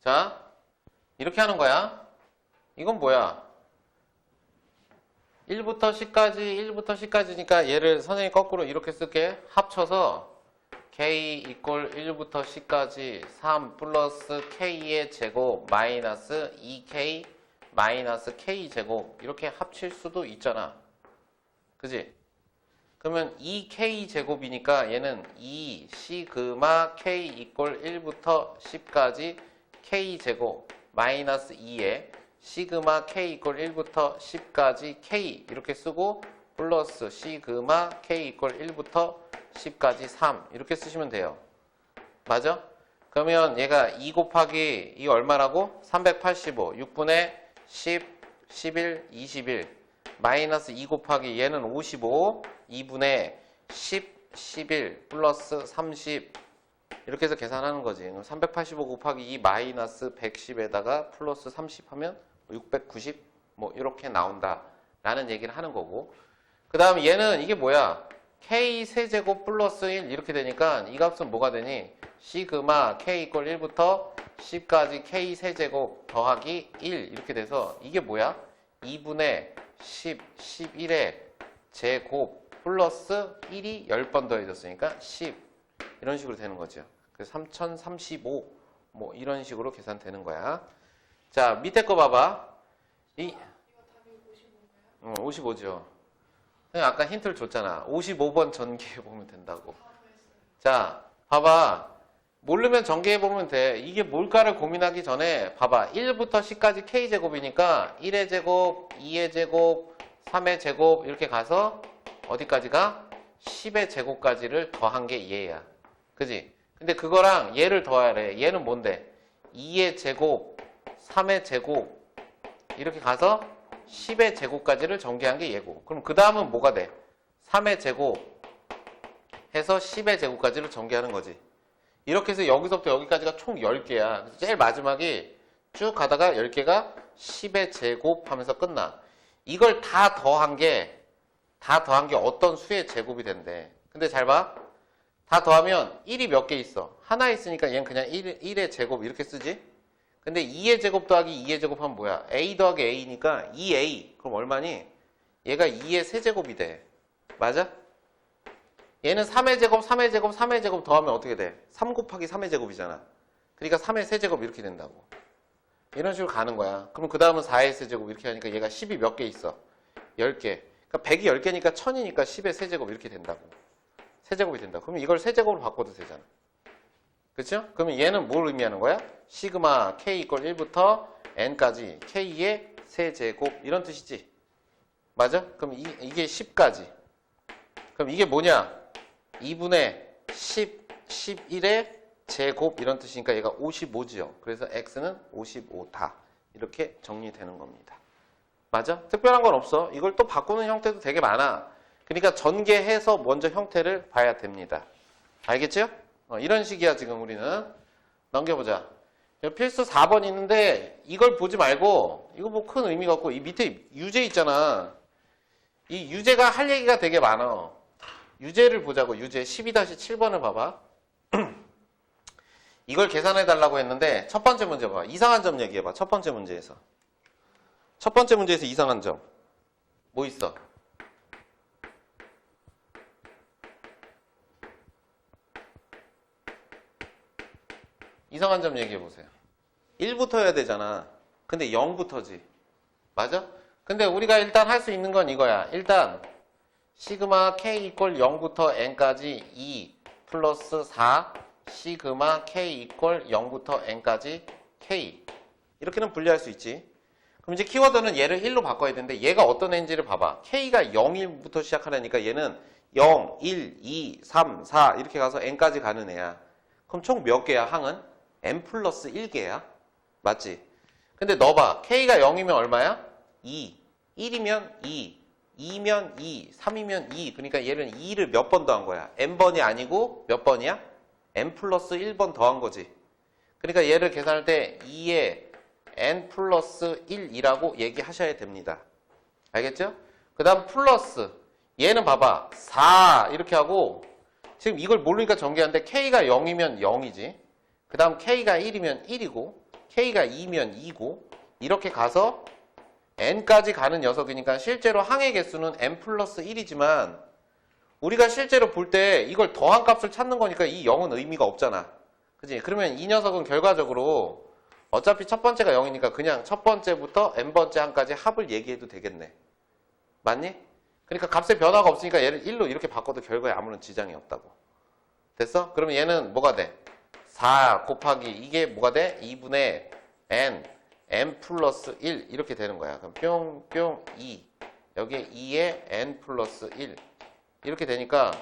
자, 이렇게 하는 거야. 이건 뭐야? 1부터 10까지, 1부터 10까지니까 얘를 선생님이 거꾸로 이렇게 쓸게. 합쳐서 k 이꼴 1부터 10까지 3 플러스 k의 제곱 마이너스 2k 마이너스 k 제곱 이렇게 합칠 수도 있잖아. 그지? 그러면 2k 제곱이니까 얘는 2 시그마 k 이꼴 1부터 10까지 k 제곱 마이너스 2에 시그마 k 이꼴 1부터 10까지 k 이렇게 쓰고 플러스 시그마 k 이꼴 1부터 10까지 3 이렇게 쓰시면 돼요. 맞아? 그러면 얘가 2 곱하기 이 얼마라고? 385 6분의 10 11 21 마이너스 2 곱하기 얘는 55 2분의 10 11 플러스 30 이렇게 해서 계산하는 거지. 그럼 385 곱하기 2 마이너스 110에다가 플러스 30 하면 690 뭐 이렇게 나온다 라는 얘기를 하는 거고. 그 다음 얘는 이게 뭐야? K 세제곱 플러스 1 이렇게 되니까 이 값은 뭐가 되니? 시그마 k 이퀄 1부터 10까지 k 세제곱 더하기 1 이렇게 돼서 이게 뭐야? 2분의 10 11의 제곱 플러스 1이 10번 더해졌으니까 10 이런 식으로 되는 거죠 그래서 3035 뭐 이런 식으로 계산되는 거야 자 밑에 거 봐봐 이 이거 답이 55인가요? 어, 55죠. 아까 힌트를 줬잖아. 55번 전개해 보면 된다고. 자, 봐봐. 모르면 전개해 보면 돼. 이게 뭘까를 고민하기 전에 봐봐. 1부터 10까지 k제곱이니까 1의 제곱, 2의 제곱, 3의 제곱 이렇게 가서 어디까지가? 10의 제곱까지를 더한 게 얘야. 그지? 근데 그거랑 얘를 더하래. 얘는 뭔데? 2의 제곱, 3의 제곱 이렇게 가서 10의 제곱까지를 전개한 게 얘고. 그럼 그 다음은 뭐가 돼? 3의 제곱 해서 10의 제곱까지를 전개하는 거지. 이렇게 해서 여기서부터 여기까지가 총 10개야. 그래서 제일 마지막에 쭉 가다가 10개가 10의 제곱 하면서 끝나. 이걸 다 더한 게, 다 더한 게 어떤 수의 제곱이 된대. 근데 잘 봐. 다 더하면 1이 몇 개 있어? 하나 있으니까 얘는 그냥 1, 1의 제곱 이렇게 쓰지? 근데 2의 제곱 더하기 2의 제곱하면 뭐야? a 더하기 a니까 2a. 그럼 얼마니? 얘가 2의 세제곱이 돼. 맞아? 얘는 3의 제곱, 3의 제곱, 3의 제곱 더하면 어떻게 돼? 3 곱하기 3의 제곱이잖아. 그러니까 3의 세제곱 이렇게 된다고. 이런 식으로 가는 거야. 그럼 그 다음은 4의 세제곱 이렇게 하니까 얘가 10이 몇 개 있어? 10개. 그러니까 100이 10개니까 1000이니까 10의 세제곱 이렇게 된다고. 세제곱이 된다. 그러면 이걸 세제곱으로 바꿔도 되잖아. 그렇죠? 그러면 얘는 뭘 의미하는 거야? 시그마 k 이퀄 1부터 n까지 k의 세제곱 이런 뜻이지. 맞아? 그럼 이, 이게 10까지. 그럼 이게 뭐냐? 2분의 10, 11의 제곱 이런 뜻이니까 얘가 55지요. 그래서 x는 55다. 이렇게 정리되는 겁니다. 맞아? 특별한 건 없어. 이걸 또 바꾸는 형태도 되게 많아. 그러니까 전개해서 먼저 형태를 봐야 됩니다. 알겠죠? 어, 이런 식이야 지금 우리는. 넘겨보자. 필수 4번 있는데 이걸 보지 말고 이거 뭐 큰 의미가 없고 이 밑에 유제 있잖아. 이 유제가 할 얘기가 되게 많아. 유제를 보자고 유제 12-7번을 봐봐. 이걸 계산해 달라고 했는데 첫 번째 문제 봐. 이상한 점 얘기해 봐. 첫 번째 문제에서. 첫 번째 문제에서 이상한 점. 뭐 있어? 이상한 점 얘기해 보세요. 1부터 해야 되잖아. 근데 0부터지. 맞아? 근데 우리가 일단 할 수 있는 건 이거야. 일단 시그마 k 이퀄 0부터 n까지 2 플러스 4 시그마 k 이퀄 0부터 n까지 k 이렇게는 분리할 수 있지. 그럼 이제 키워드는 얘를 1로 바꿔야 되는데 얘가 어떤 n지를 봐봐. k가 0일부터 시작하려니까 얘는 0, 1, 2, 3, 4 이렇게 가서 n까지 가는 애야. 그럼 총 몇 개야 항은? N 플러스 1개야. 맞지? 근데 너 봐. k가 0이면 얼마야? 2. 1이면 2. 2면 2. 3이면 2. 그러니까 얘는 2를 몇 번 더한 거야? n번이 아니고 몇 번이야? n 플러스 1번 더한 거지. 그러니까 얘를 계산할 때 2에 n 플러스 1이라고 얘기하셔야 됩니다. 알겠죠? 그 다음 플러스. 얘는 봐봐. 4 이렇게 하고 지금 이걸 모르니까 전개하는데 k가 0이면 0이지. 그 다음 k가 1이면 1이고 k가 2면 2고 이렇게 가서 n까지 가는 녀석이니까 실제로 항의 개수는 n 플러스 1이지만 우리가 실제로 볼 때 이걸 더한 값을 찾는 거니까 이 0은 의미가 없잖아. 그지? 그러면 이 녀석은 결과적으로 어차피 첫 번째가 0이니까 그냥 첫 번째부터 n번째 항까지 합을 얘기해도 되겠네. 맞니? 그러니까 값의 변화가 없으니까 얘를 1로 이렇게 바꿔도 결과에 아무런 지장이 없다고. 됐어? 그러면 얘는 뭐가 돼? 4 곱하기 이게 뭐가 돼? 2분의 n, n 플러스 1 이렇게 되는 거야. 그럼 뿅뿅 2 여기에 2에 n 플러스 1 이렇게 되니까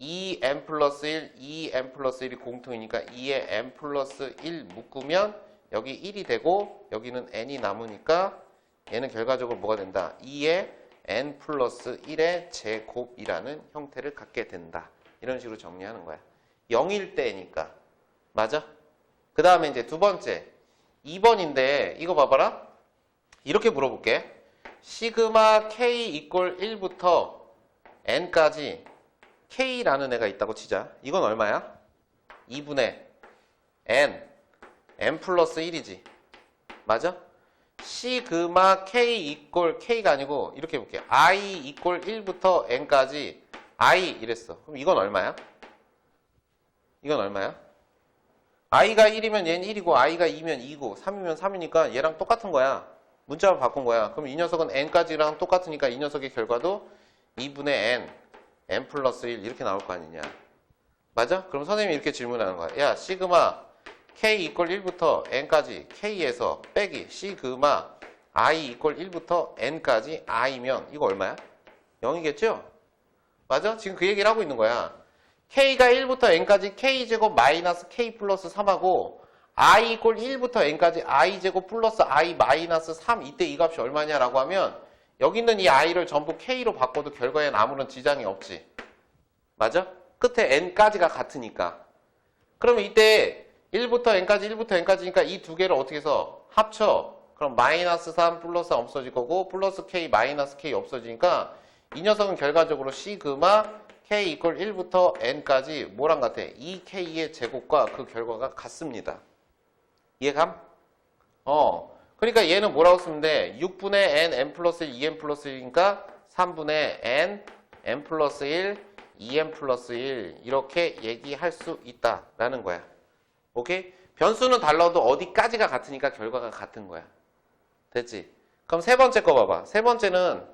2n 플러스 1, 2n 플러스 1이 공통이니까 2에 n 플러스 1 묶으면 여기 1이 되고 여기는 n이 남으니까 얘는 결과적으로 뭐가 된다? 2에 n 플러스 1의 제곱이라는 형태를 갖게 된다. 이런 식으로 정리하는 거야. 0일 때니까. 맞아? 그 다음에 이제 두 번째. 2번인데 이거 봐봐라. 이렇게 물어볼게. 시그마 k 이꼴 1부터 n까지 k라는 애가 있다고 치자. 이건 얼마야? 2분의 n, n 플러스 1이지. 맞아? 시그마 k 이꼴 k가 아니고 이렇게 해볼게. i 이꼴 1부터 n까지 i 이랬어. 그럼 이건 얼마야? 이건 얼마야? i가 1이면 얘는 1이고 i가 2면 2고 3이면 3이니까 얘랑 똑같은 거야. 문자로 바꾼 거야. 그럼 이 녀석은 n까지랑 똑같으니까 이 녀석의 결과도 2분의 n, n 플러스 1 이렇게 나올 거 아니냐. 맞아? 그럼 선생님이 이렇게 질문하는 거야. 야, 시그마 k 이퀄 1부터 n까지 k에서 빼기 시그마 i 이퀄 1부터 n까지 i면 이거 얼마야? 0이겠죠? 맞아? 지금 그 얘기를 하고 있는 거야. K가 1부터 n까지 k제곱 마이너스 k 플러스 3하고 i 이퀄 1부터 n까지 i제곱 플러스 i 마이너스 3 이때 이 값이 얼마냐라고 하면 여기 있는 이 i를 전부 k로 바꿔도 결과엔 아무런 지장이 없지. 맞아? 끝에 n까지가 같으니까. 그러면 이때 1부터 n까지 1부터 n까지니까 이 두 개를 어떻게 해서 합쳐. 그럼 마이너스 3 플러스 3 없어질 거고 플러스 k 마이너스 k 없어지니까 이 녀석은 결과적으로 시그마 k 이퀄 1부터 n까지 뭐랑 같아? 2k의 제곱과 그 결과가 같습니다. 이해감? 어. 그러니까 얘는 뭐라고 쓰면 돼? 6분의 n, n 플러스 1, 2n 플러스 1이니까 3분의 n, n 플러스 1, 2n 플러스 1 이렇게 얘기할 수 있다라는 거야. 오케이? 변수는 달라도 어디까지가 같으니까 결과가 같은 거야. 됐지? 그럼 세 번째 거 봐봐. 세 번째는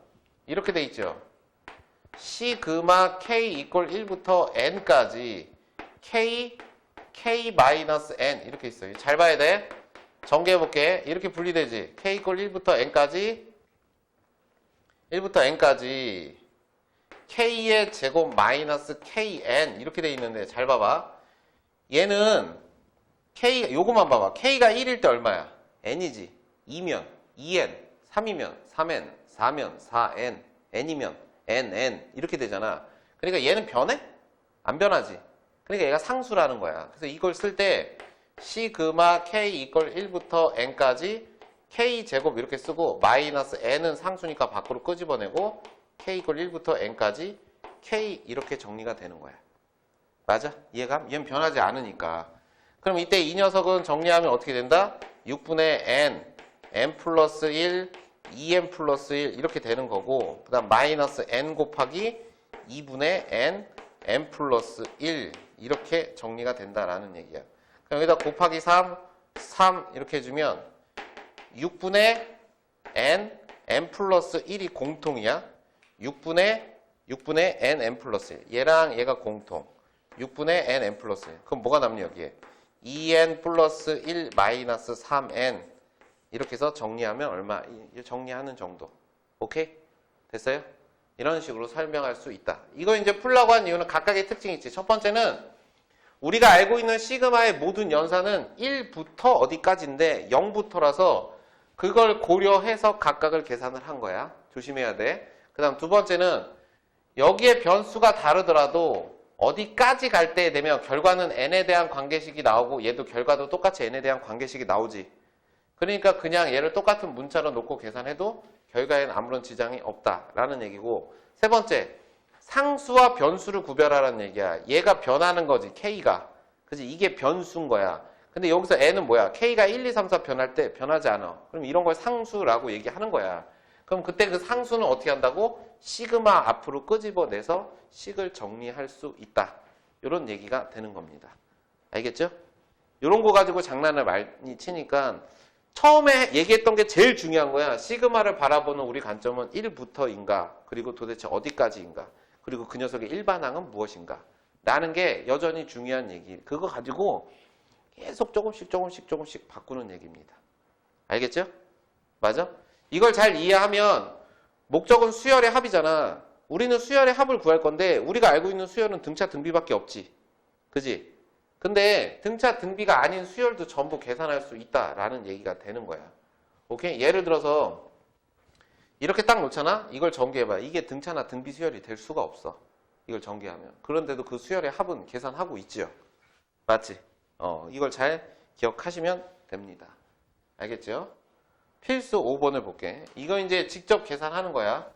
이렇게 돼 있죠. 시그마 k 이퀄 1부터 n까지 k k 마이너스 n 이렇게 있어요. 잘 봐야 돼. 전개해 볼게. 이렇게 분리되지. k 이퀄 1부터 n까지 1부터 n까지 k의 제곱 마이너스 kn 이렇게 돼 있는데 잘 봐봐. 얘는 k 요거만 봐봐. k가 1일 때 얼마야? n이지. 2면 2n, 3이면 3n, 4면 4n, n이면 n, n 이렇게 되잖아. 그러니까 얘는 변해? 안 변하지. 그러니까 얘가 상수라는 거야. 그래서 이걸 쓸 때 시그마 k 이퀄 1부터 n까지 k 제곱 이렇게 쓰고 마이너스 n은 상수니까 밖으로 끄집어내고 k 이퀄 1부터 n까지 k 이렇게 정리가 되는 거야. 맞아? 이해감? 얘는 변하지 않으니까. 그럼 이때 이 녀석은 정리하면 어떻게 된다? 6분의 n, n 플러스 1, 2n 플러스 1 이렇게 되는 거고 그 다음 마이너스 n 곱하기 2분의 n, n 플러스 1 이렇게 정리가 된다라는 얘기야. 그럼 여기다 곱하기 3, 3 이렇게 해주면 6분의 n, n 플러스 1이 공통이야. 6분의 6분의 n, n 플러스 1. 얘랑 얘가 공통. 6분의 n, n 플러스 1. 그럼 뭐가 남니 여기에? 2n 플러스 1 마이너스 3n 이렇게 해서 정리하면 얼마? 이- 정리하는 정도. 오케이? 됐어요? 이런 식으로 설명할 수 있다. 이거 이제 풀라고 한 이유는 각각의 특징이 있지. 첫 번째는 우리가 알고 있는 시그마의 모든 연산은 1부터 어디까지인데 0부터라서 그걸 고려해서 각각을 계산을 한 거야. 조심해야 돼. 그 다음 두 번째는 여기에 변수가 다르더라도 어디까지 갈 때 되면 결과는 n에 대한 관계식이 나오고 얘도 결과도 똑같이 n에 대한 관계식이 나오지. 그러니까 그냥 얘를 똑같은 문자로 놓고 계산해도 결과에는 아무런 지장이 없다라는 얘기고 세 번째 상수와 변수를 구별하라는 얘기야. 얘가 변하는 거지 K가. 그지 이게 변수인 거야. 근데 여기서 n은 뭐야? k가 1, 2, 3, 4 변할 때 변하지 않아. 그럼 이런 걸 상수라고 얘기하는 거야. 그럼 그때 그 상수는 어떻게 한다고? 시그마 앞으로 끄집어내서 식을 정리할 수 있다. 이런 얘기가 되는 겁니다. 알겠죠? 이런 거 가지고 장난을 많이 치니까 처음에 얘기했던 게 제일 중요한 거야. 시그마를 바라보는 우리 관점은 1부터인가, 그리고 도대체 어디까지인가, 그리고 그 녀석의 일반항은 무엇인가. 라는 게 여전히 중요한 얘기. 그거 가지고 계속 조금씩 조금씩 조금씩 바꾸는 얘기입니다. 알겠죠? 맞아? 이걸 잘 이해하면 목적은 수열의 합이잖아. 우리는 수열의 합을 구할 건데 우리가 알고 있는 수열은 등차 등비밖에 없지. 그지? 근데 등차 등비가 아닌 수열도 전부 계산할 수 있다라는 얘기가 되는 거야. 오케이? 예를 들어서 이렇게 딱 놓잖아? 이걸 전개해봐. 이게 등차나 등비 수열이 될 수가 없어. 이걸 전개하면. 그런데도 그 수열의 합은 계산하고 있죠. 맞지? 어, 이걸 잘 기억하시면 됩니다. 알겠죠? 필수 5번을 볼게. 이거 이제 직접 계산하는 거야.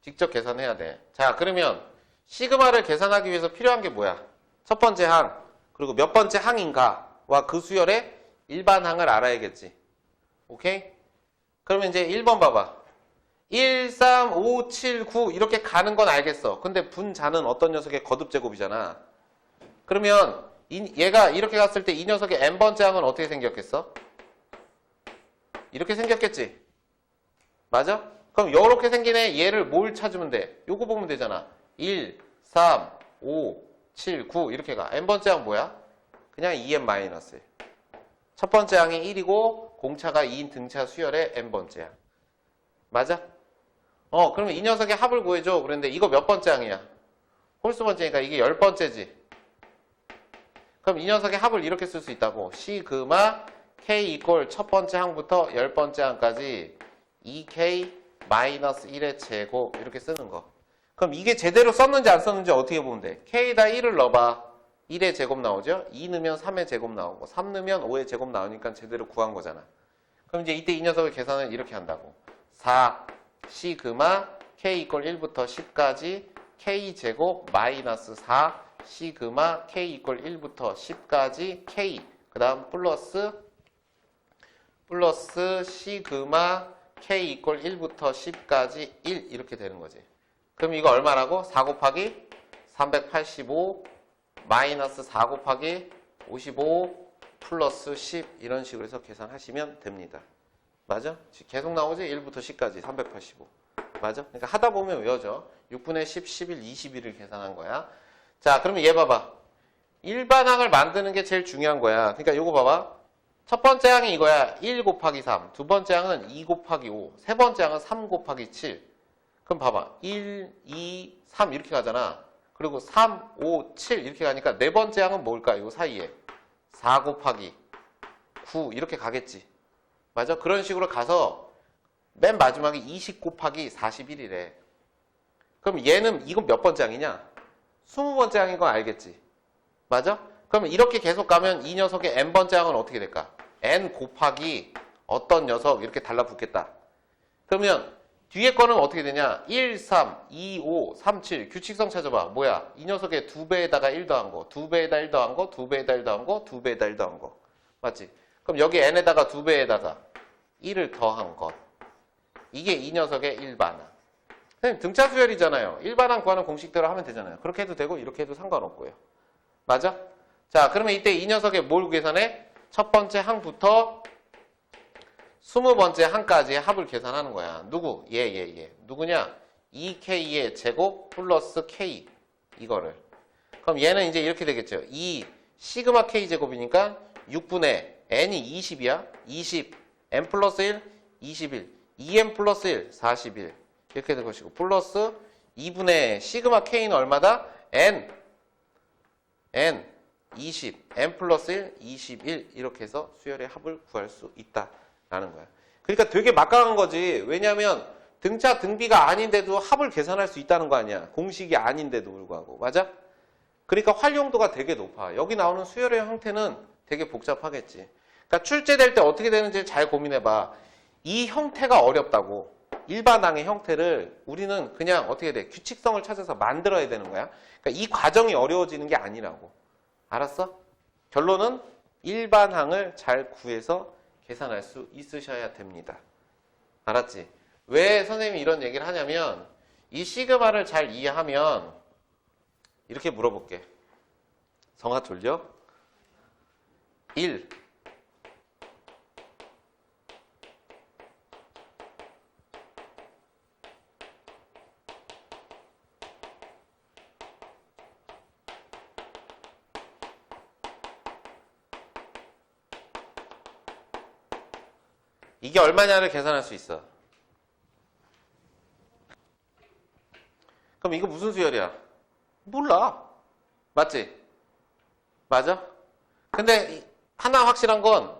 직접 계산해야 돼. 자, 그러면 시그마를 계산하기 위해서 필요한 게 뭐야? 첫 번째 항, 그리고 몇 번째 항인가와 그 수열의 일반 항을 알아야겠지. 오케이? 그러면 이제 1번 봐봐. 1, 3, 5, 7, 9 이렇게 가는 건 알겠어. 근데 분자는 어떤 녀석의 거듭 제곱이잖아. 그러면 이- 얘가 이렇게 갔을 때 이 녀석의 n번째 항은 어떻게 생겼겠어? 이렇게 생겼겠지? 맞아? 그럼 이렇게 생긴 애 얘를 뭘 찾으면 돼? 요거 보면 되잖아. 1, 3, 5, 7, 9 이렇게 가. n번째 항 뭐야? 그냥 2n 마이너스. 첫 번째 항이 1이고 공차가 2인 등차 수열의 n번째 항. 맞아? 어, 그러면 이 녀석의 합을 구해줘. 그런데 이거 몇 번째 항이야? 홀수 번째니까 이게 열 번째지. 그럼 이 녀석의 합을 이렇게 쓸 수 있다고. 시그마 k 이꼴 첫 번째 항부터 열 번째 항까지 2k 마이너스 1의 제곱 이렇게 쓰는 거. 그럼 이게 제대로 썼는지 안 썼는지 어떻게 보면 돼? k에다 1을 넣어봐. 1의 제곱 나오죠? 2 넣으면 3의 제곱 나오고 3 넣으면 5의 제곱 나오니까 제대로 구한 거잖아. 그럼 이제 이때 이 녀석의 계산을 이렇게 한다고. 4 시그마 k 이꼴 1부터 10까지 k 제곱 마이너스 4 시그마 k 이꼴 1부터 10까지 k 그 다음 플러스 플러스 시그마 k 이꼴 1부터 10까지 1 이렇게 되는 거지. 그럼 이거 얼마라고? 4 곱하기 385 마이너스 4 곱하기 55 플러스 10 이런 식으로 해서 계산하시면 됩니다. 맞아? 계속 나오지? 1부터 10까지 385. 맞아? 그러니까 하다 보면 외워져. 6분의 10, 11, 21을 계산한 거야. 자, 그러면 얘 봐봐. 일반항을 만드는 게 제일 중요한 거야. 그러니까 요거 봐봐. 첫 번째 항이 이거야. 1 곱하기 3. 두 번째 항은 2 곱하기 5. 세 번째 항은 3 곱하기 7. 그럼 봐봐. 1, 2, 3 이렇게 가잖아. 그리고 3, 5, 7 이렇게 가니까 네 번째 항은 뭘까? 요 사이에. 4 곱하기 9 이렇게 가겠지. 맞아? 그런 식으로 가서 맨 마지막에 20 곱하기 41이래. 그럼 얘는 이건 몇 번째 항이냐? 20번째 항인 건 알겠지? 맞아? 그러면 이렇게 계속 가면 이 녀석의 n번째 항은 어떻게 될까? n 곱하기 어떤 녀석 이렇게 달라붙겠다. 그러면 뒤에 거는 어떻게 되냐? 1, 3, 2, 5, 3, 7 규칙성 찾아봐. 뭐야? 이 녀석의 두 배에다가 1 더한 거, 두 배에다 1 더한 거, 두 배에다 1 더한 거, 두 배에다 1 더한 거. 맞지? 그럼 여기 n에다가 두 배에다가 1을 더한 것. 이게 이 녀석의 일반항. 선생님 등차 수열이잖아요. 일반항 구하는 공식대로 하면 되잖아요. 그렇게 해도 되고 이렇게 해도 상관없고요. 맞아? 자, 그러면 이때 이 녀석의 뭘 계산해? 첫 번째 항부터 스무 번째 항까지의 합을 계산하는 거야. 누구? 얘, 얘, 얘. 누구냐? 2k의 제곱 플러스 k 이거를. 그럼 얘는 이제 이렇게 되겠죠. 2 시그마 k 제곱이니까 6분의 n이 20이야. 20 n 플러스 1 21 2n 플러스 1 41 이렇게 될 것이고 플러스 2분의 시그마 k는 얼마다? n n 20 n 플러스 1 21 이렇게 해서 수열의 합을 구할 수 있다 라는 거야. 그러니까 되게 막강한 거지. 왜냐하면 등차 등비가 아닌데도 합을 계산할 수 있다는 거 아니야. 공식이 아닌데도 불구하고 맞아? 그러니까 활용도가 되게 높아. 여기 나오는 수열의 형태는 되게 복잡하겠지. 그러니까 출제될 때 어떻게 되는지 잘 고민해봐. 이 형태가 어렵다고. 일반항의 형태를 우리는 그냥 어떻게 돼? 규칙성을 찾아서 만들어야 되는 거야. 그러니까 이 과정이 어려워지는 게 아니라고. 알았어? 결론은 일반항을 잘 구해서 계산할 수 있으셔야 됩니다. 알았지? 왜 선생님이 이런 얘기를 하냐면 이 시그마를 잘 이해하면 이렇게 물어볼게. 성화 돌려? 1. 이게 얼마냐를 계산할 수 있어. 그럼 이거 무슨 수열이야? 몰라. 맞지? 맞아? 근데 이- 하나 확실한 건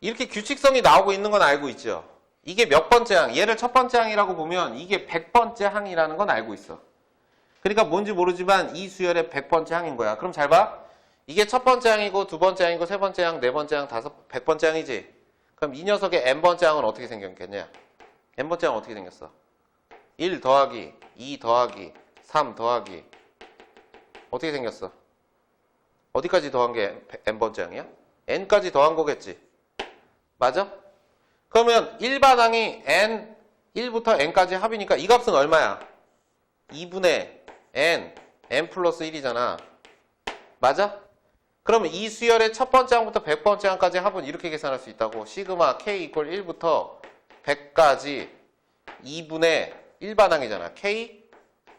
이렇게 규칙성이 나오고 있는 건 알고 있죠. 이게 몇 번째 항? 얘를 첫 번째 항이라고 보면 이게 100번째 항이라는 건 알고 있어. 그러니까 뭔지 모르지만 이 수열의 100번째 항인 거야. 그럼 잘 봐. 이게 첫 번째 항이고 두 번째 항이고 세 번째 항, 네 번째 항, 다섯, 100번째 항이지. 그럼 이 녀석의 n번째 항은 어떻게 생겼겠냐? n번째 항은 어떻게 생겼어? 1 더하기 2 더하기 3 더하기 어떻게 생겼어? 어디까지 더한 게 n번째 항이야? n까지 더한 거겠지. 맞아? 그러면 일반 항이 n 1부터 n까지 합이니까 이 값은 얼마야? 2분의 n, n 플러스 1이잖아. 맞아? 그러면 이 수열의 첫 번째 항부터 100번째 항까지 합은 이렇게 계산할 수 있다고. 시그마 k 이퀄 1부터 100까지 2분의 일반 항이잖아. k,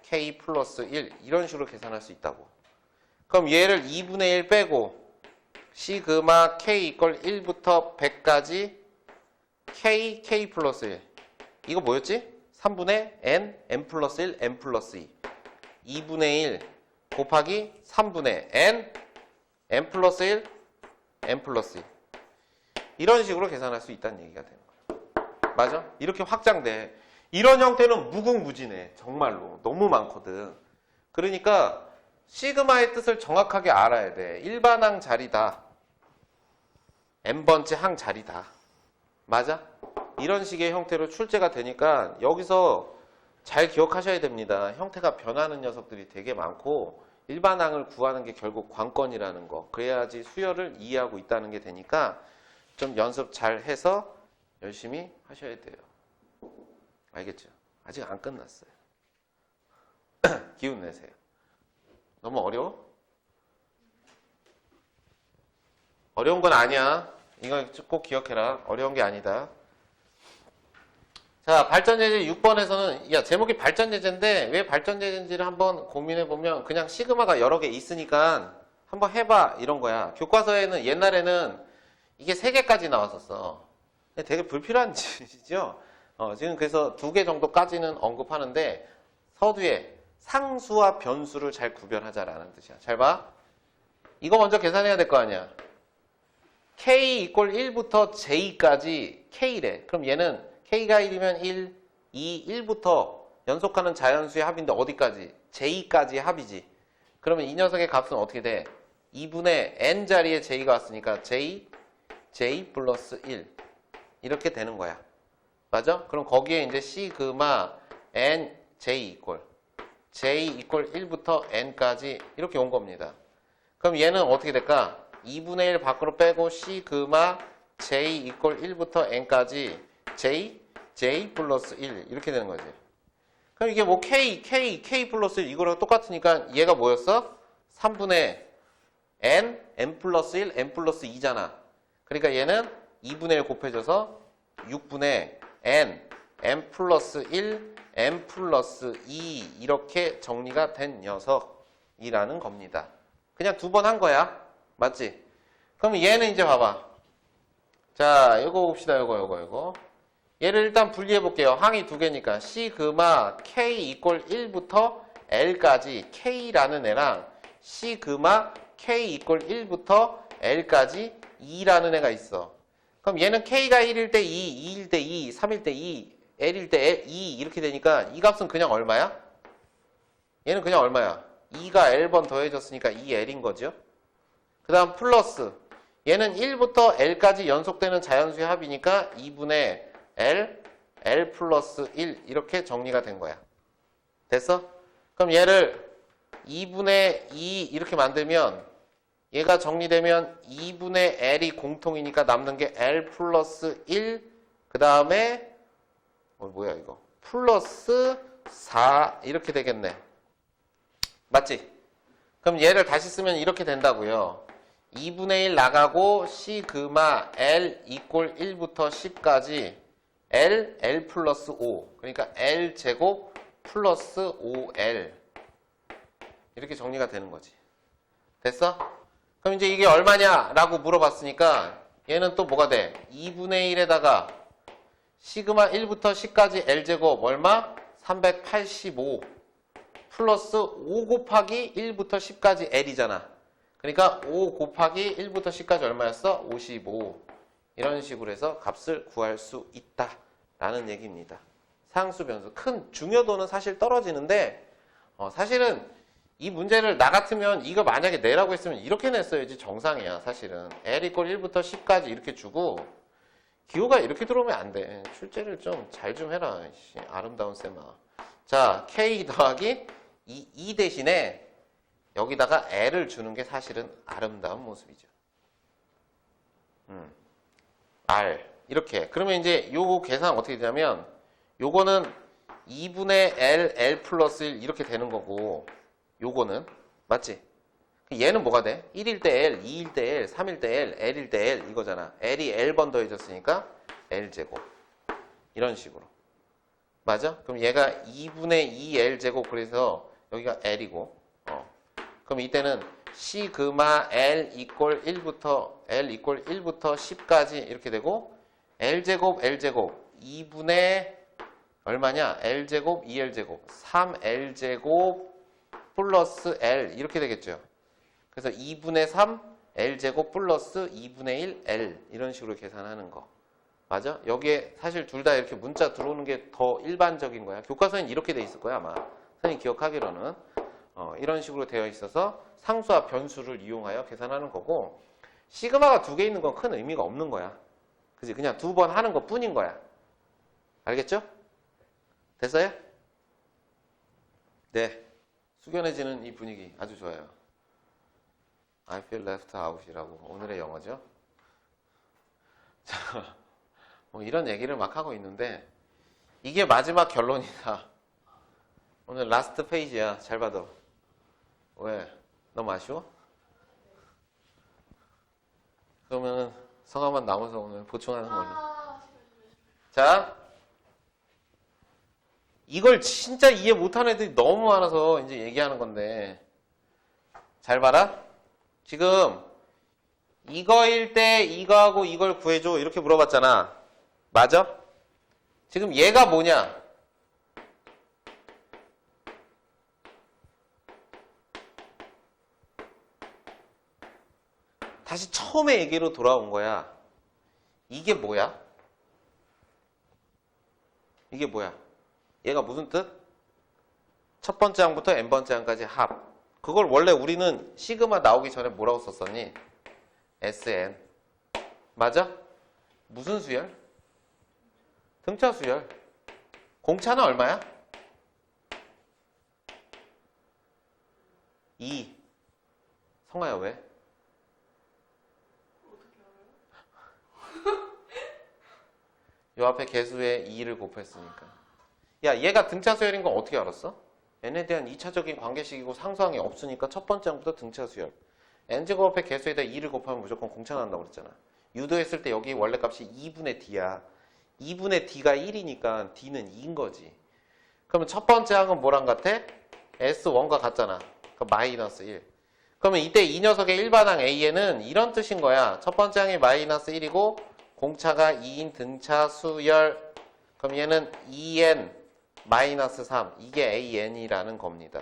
k 플러스 1 이런 식으로 계산할 수 있다고. 그럼 얘를 2분의 1 빼고 시그마 k 이퀄 1부터 100까지 k, k 플러스 1 이거 뭐였지? 3분의 n, n 플러스 1, n 플러스 2 2분의 1 곱하기 3분의 n, n 플러스 1, n 플러스 2 이런 식으로 계산할 수 있다는 얘기가 되는 거야. 맞아? 이렇게 확장돼. 이런 형태는 무궁무진해. 정말로. 너무 많거든. 그러니까 시그마의 뜻을 정확하게 알아야 돼. 일반항 자리다. n번째 항 자리다. 맞아? 이런 식의 형태로 출제가 되니까 여기서 잘 기억하셔야 됩니다. 형태가 변하는 녀석들이 되게 많고 일반항을 구하는 게 결국 관건이라는 거. 그래야지 수열을 이해하고 있다는 게 되니까 좀 연습 잘 해서 열심히 하셔야 돼요. 알겠죠? 아직 안 끝났어요. 기운 내세요. 너무 어려워? 어려운 건 아니야. 이거 꼭 기억해라. 어려운 게 아니다. 자, 발전제제 6번에서는, 야, 제목이 발전제제인데, 왜 발전제제인지를 한번 고민해보면, 그냥 시그마가 여러 개 있으니까, 한번 해봐, 이런 거야. 교과서에는, 옛날에는, 이게 세 개까지 나왔었어. 근데 되게 불필요한 짓이죠? 어, 지금 그래서 두개 정도까지는 언급하는데, 서두에 상수와 변수를 잘 구별하자라는 뜻이야. 잘 봐. 이거 먼저 계산해야 될 거 아니야. k 이퀄 1부터 j까지 k래. 그럼 얘는 k가 1이면 1, 2, 1부터 연속하는 자연수의 합인데 어디까지? j까지 합이지. 그러면 이 녀석의 값은 어떻게 돼? 2분의 n 자리에 j가 왔으니까 j, j 플러스 1 이렇게 되는 거야. 맞아? 그럼 거기에 이제 시그마 n j 이퀄 j 이퀄 1부터 n까지 이렇게 온 겁니다. 그럼 얘는 어떻게 될까? 2분의 1 밖으로 빼고 시그마 j 이퀄 1부터 n까지 j, j 플러스 1 이렇게 되는 거지. 그럼 이게 뭐 k, k, k 플러스 1 이거랑 똑같으니까 얘가 뭐였어? 3분의 n, n 플러스 1, n 플러스 2잖아. 그러니까 얘는 2분의 1 곱해져서 6분의 n, n 플러스 1, n 플러스 2 이렇게 정리가 된 녀석이라는 겁니다. 그냥 두 번 한 거야. 맞지? 그럼 얘는 이제 봐봐. 자, 이거 봅시다. 이거, 이거, 이거. 얘를 일단 분리해 볼게요. 항이 두 개니까. 시그마 k 이퀄 1부터 l까지 k라는 애랑 시그마 k 이퀄 1부터 l까지 2라는 애가 있어. 그럼 얘는 k가 1일 때 2, 2일 때 2, 3일 때 2, l일 때 L, 2 이렇게 되니까 이 값은 그냥 얼마야? 얘는 그냥 얼마야? 2가 l번 더해졌으니까 2l인 거죠. 그 다음 플러스 얘는 1부터 l까지 연속되는 자연수의 합이니까 2분의 l, l 플러스 1 이렇게 정리가 된 거야. 됐어? 그럼 얘를 2분의 2 이렇게 만들면 얘가 정리되면 2분의 L이 공통이니까 남는 게 L 플러스 1, 그 다음에, 어, 뭐야, 이거. 플러스 4, 이렇게 되겠네. 맞지? 그럼 얘를 다시 쓰면 이렇게 된다고요. 2분의 1 나가고, 시그마 L 이꼴 1부터 10까지 L, L 플러스 5. 그러니까 L 제곱 플러스 5L. 이렇게 정리가 되는 거지. 됐어? 그럼 이제 이게 얼마냐? 라고 물어봤으니까 얘는 또 뭐가 돼? 2분의 1에다가 시그마 1부터 10까지 L제곱 얼마? 385 플러스 5 곱하기 1부터 10까지 L이잖아. 그러니까 5 곱하기 1부터 10까지 얼마였어? 55 이런 식으로 해서 값을 구할 수 있다 라는 얘기입니다. 상수 변수 큰 중요도는 사실 떨어지는데 어, 사실은 이 문제를 나 같으면 이거 만약에 내라고 했으면 이렇게 냈어야지 정상이야 사실은. L 이꼴 1부터 10까지 이렇게 주고 기호가 이렇게 들어오면 안 돼. 출제를 좀 잘좀 해라 씨, 아름다운 쌤아 자 K 더하기 2, 2 대신에 여기다가 L을 주는 게 사실은 아름다운 모습이죠. 음. R 이렇게 그러면 이제 요거 계산 어떻게 되냐면 요거는 2분의 L, L 플러스 1 이렇게 되는 거고 요거는 맞지? 얘는 뭐가 돼? 1일 때 L, 2일 때 L, 3일 때 L, L일 때 L 이거잖아. L이 L번 더해졌으니까 L제곱 이런 식으로 맞아? 그럼 얘가 2분의 2L 제곱 그래서 여기가 L이고 어. 그럼 이때는 시그마 L 이꼴 1부터 L 이꼴 1부터 10까지 이렇게 되고 L제곱 L제곱 2분의 얼마냐? L제곱 2L제곱 3L제곱 플러스 L 이렇게 되겠죠. 그래서 2분의 3 L제곱 플러스 2분의 1 L 이런 식으로 계산하는 거. 맞아? 여기에 사실 둘 다 이렇게 문자 들어오는 게 더 일반적인 거야. 교과서엔 이렇게 돼 있을 거야 아마. 선생님 기억하기로는 어, 이런 식으로 되어 있어서 상수와 변수를 이용하여 계산하는 거고 시그마가 두 개 있는 건 큰 의미가 없는 거야. 그지? 그냥 두 번 하는 것 뿐인 거야. 알겠죠? 됐어요? 네. 숙연해지는 이 분위기 아주 좋아요. I feel left out이라고 오늘의 영어죠. 자, 뭐 이런 얘기를 막 하고 있는데 이게 마지막 결론이다. 오늘 라스트 페이지야. 잘 봐도. 왜? 너무 아쉬워? 그러면은 성함만 남아서 오늘 보충하는 걸로. 아, 자, 이걸 진짜 이해 못하는 애들이 너무 많아서 이제 얘기하는 건데, 잘 봐라. 지금 이거일 때 이거하고 이걸 구해줘 이렇게 물어봤잖아. 맞아? 지금 얘가 뭐냐? 다시 처음에 얘기로 돌아온 거야. 이게 뭐야? 이게 뭐야? 얘가 무슨 뜻? 첫 번째 항부터 n번째 항까지 합. 그걸 원래 우리는 시그마 나오기 전에 뭐라고 썼었니? SN. 맞아? 무슨 수열? 등차 수열. 공차는 얼마야? 2. 성아야 왜? 요 앞에 개수에 2를 곱했으니까. 야, 얘가 등차 수열인 건 어떻게 알았어? n에 대한 2차적인 관계식이고 상수항이 없으니까 첫 번째 항부터 등차 수열. n제곱 앞에 개수에다 2를 곱하면 무조건 공차 나온다고 그랬잖아. 유도했을 때 여기 원래 값이 2분의 d야. 2분의 d가 1이니까 d는 2인 거지. 그러면 첫 번째 항은 뭐랑 같아? S1과 같잖아. 그 마이너스 1. 그러면 이때 이 녀석의 일반항 A에는 이런 뜻인 거야. 첫 번째 항이 마이너스 1이고 공차가 2인 등차 수열. 그럼 얘는 2n 마이너스 3. 이게 AN이라는 겁니다.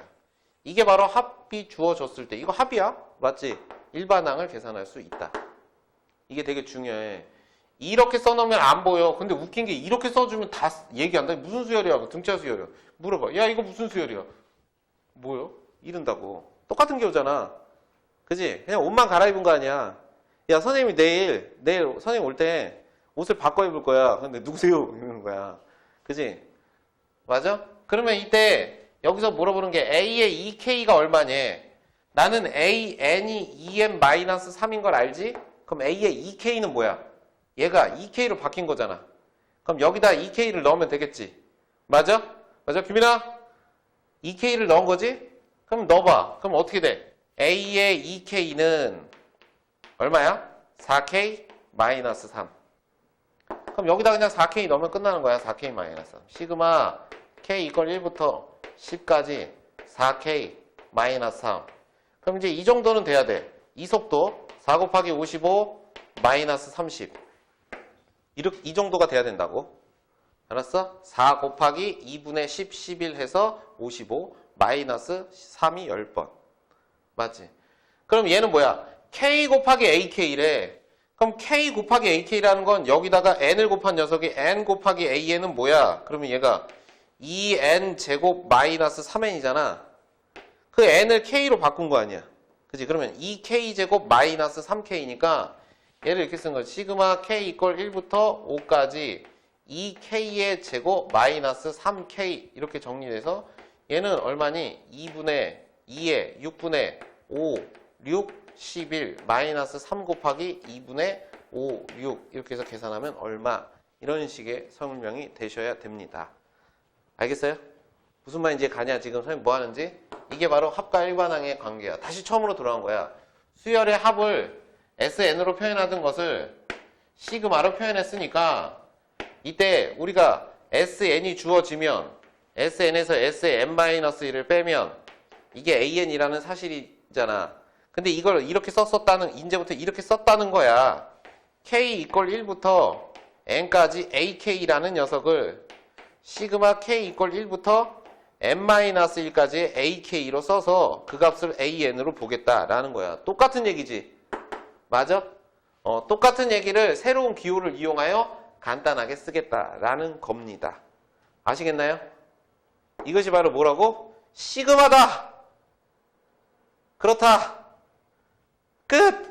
이게 바로 합이 주어졌을 때 이거 합이야? 맞지? 일반항을 계산할 수 있다. 이게 되게 중요해. 이렇게 써놓으면 안 보여. 근데 웃긴 게 이렇게 써주면 다 얘기한다. 무슨 수열이야? 등차 수열이야. 물어봐. 야 이거 무슨 수열이야? 뭐요? 이른다고. 똑같은 경우잖아. 그지? 그냥 옷만 갈아입은 거 아니야. 야 선생님이 내일 내일 선생님 올 때 옷을 바꿔 입을 거야. 근데 누구세요? 이러는 거야. 그지? 맞아? 그러면 이때 여기서 물어보는 게 A의 2K가 얼마니? 나는 a n이 2n-3인 걸 알지? 그럼 a의 2k는 뭐야? 얘가 2k로 바뀐 거잖아. 그럼 여기다 2k를 넣으면 되겠지. 맞아? 맞아? 규민아? 2k를 넣은 거지? 그럼 넣어봐. 그럼 어떻게 돼? a의 2k는 얼마야? 4k 마이너스 3. 그럼 여기다 그냥 4k 넣으면 끝나는 거야. 4k 마이너스 3. 시그마 k 이퀄 1부터 10까지 4k 마이너스 3. 그럼 이제 이 정도는 돼야 돼. 이 속도 4 곱하기 55 마이너스 30. 이렇게 이 정도가 돼야 된다고. 알았어? 4 곱하기 2분의 10, 11 해서 55 마이너스 3이 10번. 맞지? 그럼 얘는 뭐야? K 곱하기 ak래. 그럼 k 곱하기 ak라는 건 여기다가 n을 곱한 녀석이 n 곱하기 an은 뭐야? 그러면 얘가 2n 제곱 마이너스 3n이잖아. 그 n을 k로 바꾼 거 아니야. 그지? 그러면 2k 제곱 마이너스 3k니까 얘를 이렇게 쓴 거지. 시그마 k 이퀄 1부터 5까지 2k의 제곱 마이너스 3k 이렇게 정리돼서 얘는 얼마니? 2분의 2에 6분의 5, 6, 11 마이너스 3 곱하기 2분의 5, 6 이렇게 해서 계산하면 얼마 이런 식의 설명이 되셔야 됩니다. 알겠어요? 무슨 말인지 가냐 지금 선생님 뭐 하는지 이게 바로 합과 일반항의 관계야. 다시 처음으로 돌아온 거야. 수열의 합을 SN으로 표현하던 것을 시그마로 표현했으니까 이때 우리가 SN이 주어지면 SN에서 SN-1을 빼면 이게 AN이라는 사실이잖아. 근데 이걸 이렇게 썼었다는 이제부터 이렇게 썼다는 거야. K 이퀄 1부터 N까지 AK라는 녀석을 시그마 K 이퀄 1부터 n-1까지 ak로 써서 그 값을 an으로 보겠다라는 거야. 똑같은 얘기지. 맞아? 어, 똑같은 얘기를 새로운 기호를 이용하여 간단하게 쓰겠다라는 겁니다. 아시겠나요? 이것이 바로 뭐라고? 시그마다! 그렇다! 끝!